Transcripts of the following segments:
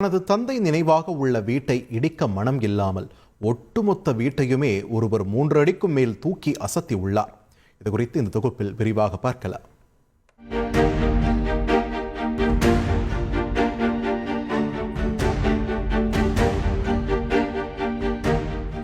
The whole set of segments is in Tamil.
தனது தந்தை நினைவாக உள்ள வீட்டை இடிக்க மனம் இல்லாமல் ஒட்டுமொத்த வீட்டையுமே ஒருவர் மூன்று அடிக்கும் மேல் தூக்கி அசத்தி உள்ளார். இது குறித்து இந்த தொகுப்பில் விரிவாக பார்க்கலாம்.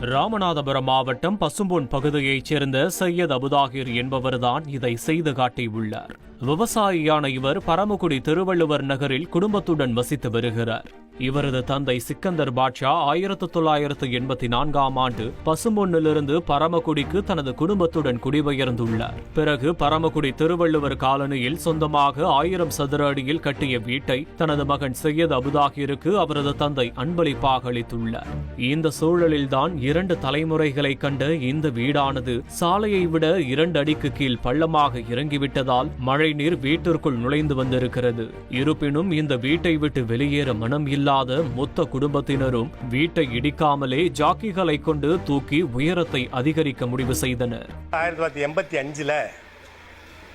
ராமநாதபுரம் மாவட்டம் பசும்பொன் பகுதியைச் சேர்ந்த சையத் அபுதாகிர் என்பவர்தான் இதை செய்து காட்டியுள்ளார். விவசாயியான இவர் பரமக்குடி திருவள்ளுவர் நகரில் குடும்பத்துடன் வசித்து வருகிறார். இவரது தந்தை சிக்கந்தர் பாட்ஷா ஆயிரத்து தொள்ளாயிரத்து எண்பத்தி நான்காம் ஆண்டு பசும்பொன்னிலிருந்து பரமக்குடிக்கு தனது குடும்பத்துடன் குடிபெயர்ந்துள்ளார். பிறகு பரமக்குடி திருவள்ளுவர் காலனியில் சொந்தமாக ஆயிரம் சதுர அடியில் கட்டிய வீட்டை தனது மகன் சையத் அபுதாகிருக்கு அவரது தந்தை அன்பளிப்பாக அளித்துள்ளார் இந்த சூழலில்தான் இரண்டு தலைமுறைகளை கண்ட இந்த வீடானது சாலையை விட இரண்டு அடிக்கு கீழ் பள்ளமாக இறங்கிவிட்டதால் மழைநீர் வீட்டிற்குள் நுழைந்து வந்திருக்கிறது. இருப்பினும் இந்த வீட்டை விட்டு வெளியேற மனம் இல்லை இல்லாத மொத்த குடும்பத்தினரும் வீட்டை இடிக்காமலே ஜாக்கிகளை கொண்டு தூக்கி உயரத்தை அதிகரிக்க முடிவு செய்தனர். ஆயிரத்தி தொள்ளாயிரத்தி எண்பத்தி அஞ்சில்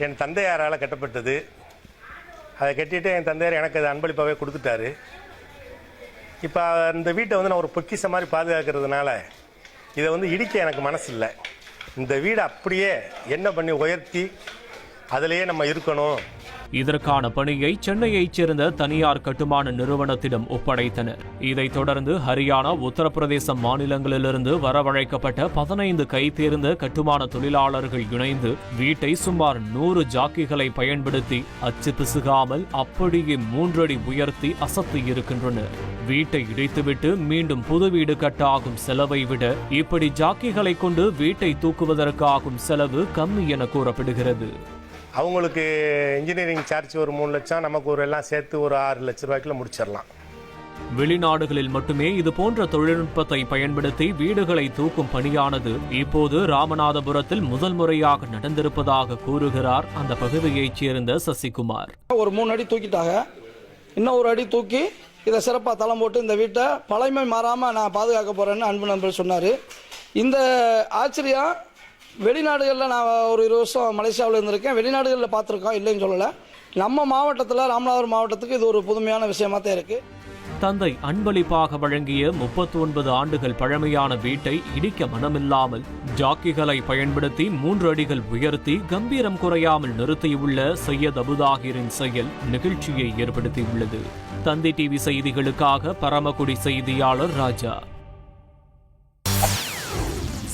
என் தந்தையாரால் கட்டப்பட்டது. அதை கட்டிட்டு என் தந்தையார் எனக்கு அதை அன்பளிப்பாகவே கொடுத்துட்டாரு. இப்போ இந்த வீட்டை வந்து நான் ஒரு பொக்கிச மாதிரி பாதுகாக்கிறதுனால இதை வந்து இடிக்க எனக்கு மனசு இல்லை இந்த வீடை அப்படியே என்ன பண்ணி உயர்த்தி அதிலேயே நம்ம இருக்கணும். இதற்கான பணியை சென்னையைச் சேர்ந்த தனியார் கட்டுமான நிறுவனத்திடம் ஒப்படைத்தனர். இதைத் தொடர்ந்து ஹரியானா உத்தரப்பிரதேசம் மாநிலங்களிலிருந்து வரவழைக்கப்பட்ட பதினைந்து கைதேர்ந்த கட்டுமான தொழிலாளர்கள் இணைந்து வீட்டை சுமார் நூறு ஜாக்கிகளை பயன்படுத்தி அச்சு பிசுகாமல் அப்படியே மூன்றடி உயர்த்தி அசத்தி இருக்கின்றனர். வீட்டை இடித்துவிட்டு மீண்டும் புது வீடு கட்ட ஆகும் செலவை விட இப்படி ஜாக்கிகளை கொண்டு வீட்டை தூக்குவதற்கு ஆகும் செலவு கம்மி என கூறப்படுகிறது. அவங்களுக்கு இன்ஜினியரிங் சார்ஜ் ஒரு மூணு லட்சம் நமக்கு ஒரு எல்லாம் சேர்த்து ஒரு ஆறு லட்ச ரூபாய்க்குள்ள முடிச்சிடலாம். வெளிநாடுகளில் மட்டுமே இது போன்ற தொழில்நுட்பத்தை பயன்படுத்தி வீடுகளை தூக்கும் பணியானது இப்போது ராமநாதபுரத்தில் முதல் முறையாக நடந்திருப்பதாக கூறுகிறார் அந்த பகுதியைச் சேர்ந்த சசிகுமார். ஒரு மூணு அடி தூக்கிட்டாங்க. இன்னும் ஒரு அடி தூக்கி இதை சிறப்பாக தளம் போட்டு இந்த வீட்டை பழமை மாறாமல் நான் பாதுகாக்க போகிறேன்னு அன்பு நண்பர் சொன்னார். இந்த ஆச்சரியம் வெளிநாடுகளில் நான் ஒரு இருபது வருஷம் மலேசியாவில் இருந்திருக்கேன். வெளிநாடுகளில் பார்த்துருக்கோம் இல்லைன்னு சொல்லலை. நம்ம மாவட்டத்தில் ராமநாதபுரம் மாவட்டத்துக்கு இது ஒரு புதுமையான விஷயமா தான் இருக்குது தந்தை அன்பளிப்பாக வழங்கிய முப்பத்தி ஒன்பது ஆண்டுகள் பழமையான வீட்டை இடிக்க மனமில்லாமல் ஜாக்கிகளை பயன்படுத்தி மூன்று அடிகள் உயர்த்தி கம்பீரம் குறையாமல் நிறுத்தியுள்ள சையத் அபுதாகிரின் செயல் நெகிழ்ச்சியை ஏற்படுத்தியுள்ளது. தந்தி டிவி செய்திகளுக்காக பரமக்குடி செய்தியாளர் ராஜா.